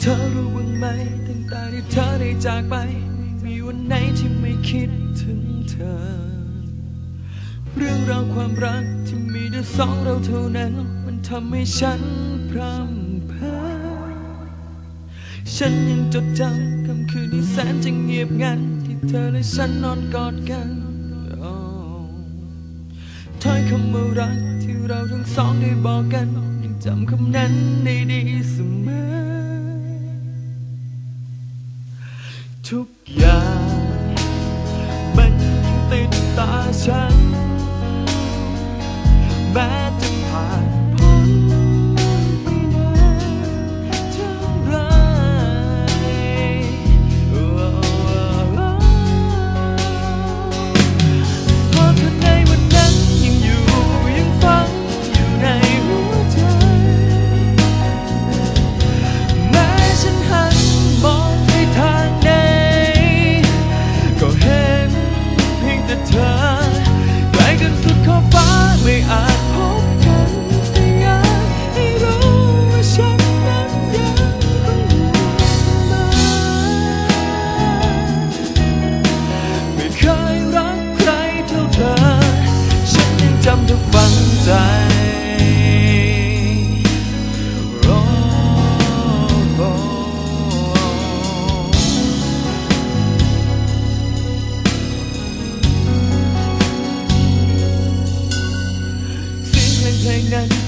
เธอรู้บ้ากไปไม่มีวันไหนที่ไม่คิดถึงเธอ เรื่องราวความรักที่มีแต่สองเราเท่านั้น มันทำให้ฉันพร่ำเพ้อฉันยังจดจำคำคืนที่แสนจะเงียบงัน ที่เธอและฉันนอนกอดกันโอ้ถ้อยคำว่ารักที่เราทั้งสองได้บอกกัน ยังจำคำนั้นได้ดีเสมอ ทุกอย่างมันยังติดตาฉันแม้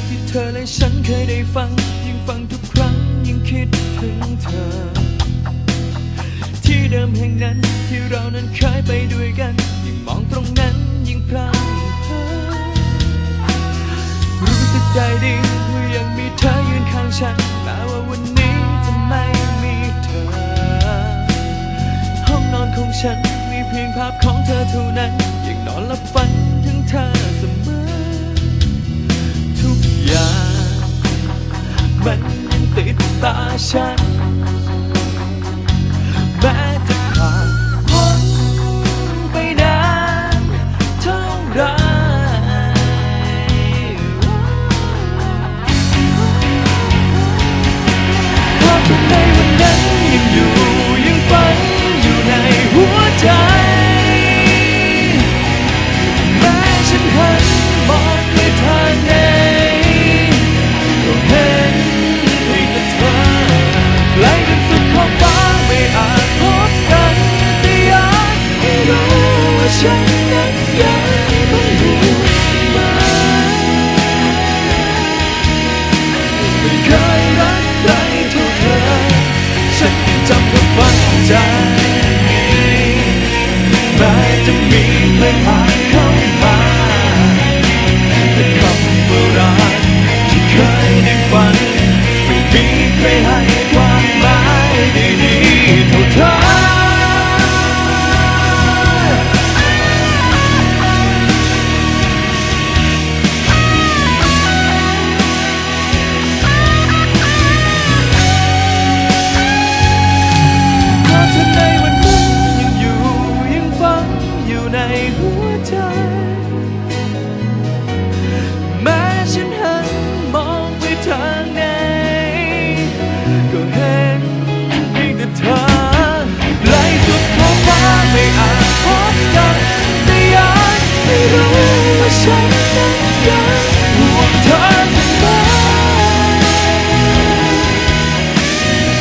ที่เธอและฉันเคยได้ฟัง ยิ่งฟังทุกครั้งยิ่งคิดถึงเธอ ที่เดิมแห่งนั้นที่เรานั้นเคยไปด้วยกัน ยิ่งมองตรงนั้นยิ่งพรำเพอรู้สึกใจดีว่ายังมีเธอยืนข้างฉันแม้ว่าวันนี้จะไม่มีเธอ ห้องนอนของฉันมีเพียงภาพของเธอเท่านั้นยังนอนหลับฝัน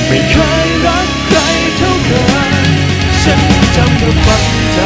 ไม่เคยรักใครเท่าเธอฉันจำเธอฝังใจ